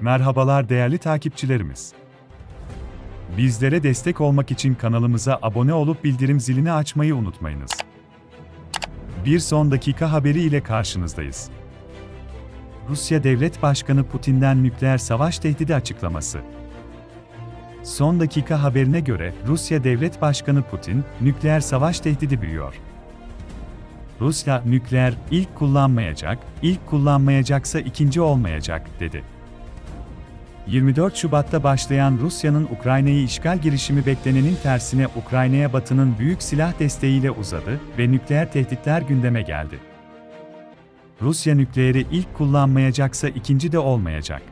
Merhabalar değerli takipçilerimiz. Bizlere destek olmak için kanalımıza abone olup bildirim zilini açmayı unutmayınız. Bir son dakika haberi ile karşınızdayız. Rusya Devlet Başkanı Putin'den nükleer savaş tehdidi açıklaması. Son dakika haberine göre Rusya Devlet Başkanı Putin, nükleer savaş tehdidi büyüyor. Rusya nükleer ilk kullanmayacak, ilk kullanmayacaksa ikinci olmayacak dedi. 24 Şubat'ta başlayan Rusya'nın Ukrayna'yı işgal girişimi beklenenin tersine Ukrayna'ya Batı'nın büyük silah desteğiyle uzadı ve nükleer tehditler gündeme geldi. Rusya nükleeri ilk kullanmayacaksa ikinci de olmayacak.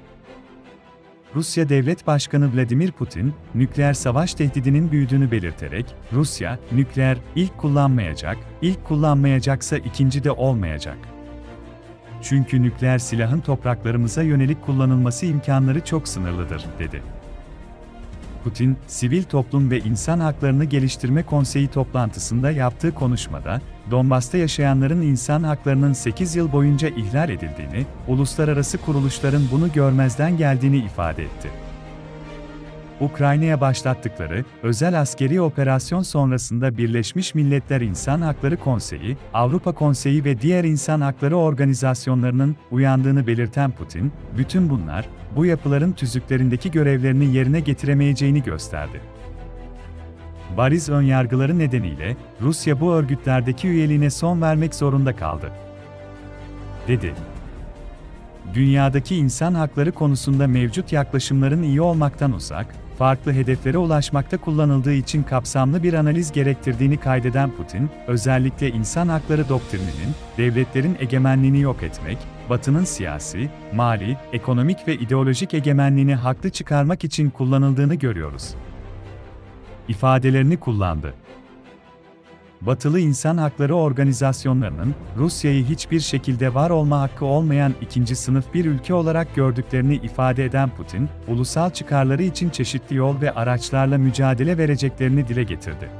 Rusya Devlet Başkanı Vladimir Putin, nükleer savaş tehdidinin büyüdüğünü belirterek, Rusya, nükleer ilk kullanmayacak, ilk kullanmayacaksa ikinci de olmayacak. Çünkü nükleer silahın topraklarımıza yönelik kullanılması imkanları çok sınırlıdır, dedi. Putin, Sivil Toplum ve İnsan Haklarını Geliştirme Konseyi toplantısında yaptığı konuşmada, Donbas'ta yaşayanların insan haklarının 8 yıl boyunca ihlal edildiğini, uluslararası kuruluşların bunu görmezden geldiğini ifade etti. Ukrayna'ya başlattıkları özel askeri operasyon sonrasında Birleşmiş Milletler İnsan Hakları Konseyi, Avrupa Konseyi ve diğer insan hakları organizasyonlarının uyandığını belirten Putin, bütün bunlar bu yapıların tüzüklerindeki görevlerini yerine getiremeyeceğini gösterdi. Bariz önyargıları nedeniyle Rusya bu örgütlerdeki üyeliğine son vermek zorunda kaldı. dedi. Dünyadaki insan hakları konusunda mevcut yaklaşımların iyi olmaktan uzak, farklı hedeflere ulaşmakta kullanıldığı için kapsamlı bir analiz gerektirdiğini kaydeden Putin, özellikle insan hakları doktrininin, devletlerin egemenliğini yok etmek, Batı'nın siyasi, mali, ekonomik ve ideolojik egemenliğini haklı çıkarmak için kullanıldığını görüyoruz. ifadelerini kullandı. Batılı insan hakları organizasyonlarının Rusya'yı hiçbir şekilde var olma hakkı olmayan ikinci sınıf bir ülke olarak gördüklerini ifade eden Putin, ulusal çıkarları için çeşitli yol ve araçlarla mücadele vereceklerini dile getirdi.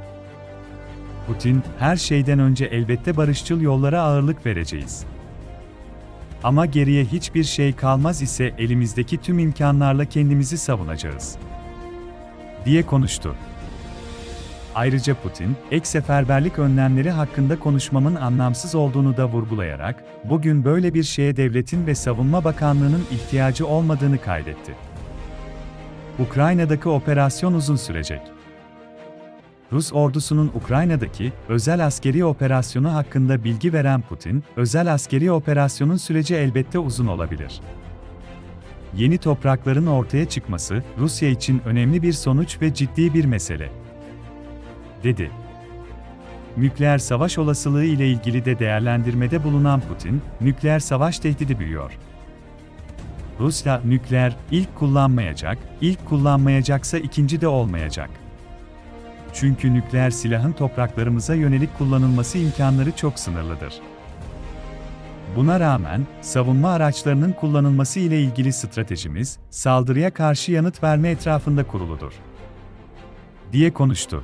Putin, her şeyden önce elbette barışçıl yollara ağırlık vereceğiz. Ama geriye hiçbir şey kalmaz ise elimizdeki tüm imkanlarla kendimizi savunacağız. diye konuştu. Ayrıca Putin, ek seferberlik önlemleri hakkında konuşmamın anlamsız olduğunu da vurgulayarak, bugün böyle bir şeye devletin ve Savunma Bakanlığı'nın ihtiyacı olmadığını kaydetti. Ukrayna'daki operasyon uzun sürecek. Rus ordusunun Ukrayna'daki özel askeri operasyonu hakkında bilgi veren Putin, özel askeri operasyonun süreci elbette uzun olabilir. Yeni toprakların ortaya çıkması Rusya için önemli bir sonuç ve ciddi bir mesele dedi. Nükleer savaş olasılığı ile ilgili de değerlendirmede bulunan Putin, nükleer savaş tehdidi büyüyor. Rusya nükleer ilk kullanmayacak, ilk kullanmayacaksa ikinci de olmayacak. Çünkü nükleer silahın topraklarımıza yönelik kullanılması imkanları çok sınırlıdır. Buna rağmen, savunma araçlarının kullanılması ile ilgili stratejimiz, saldırıya karşı yanıt verme etrafında kuruludur. diye konuştu.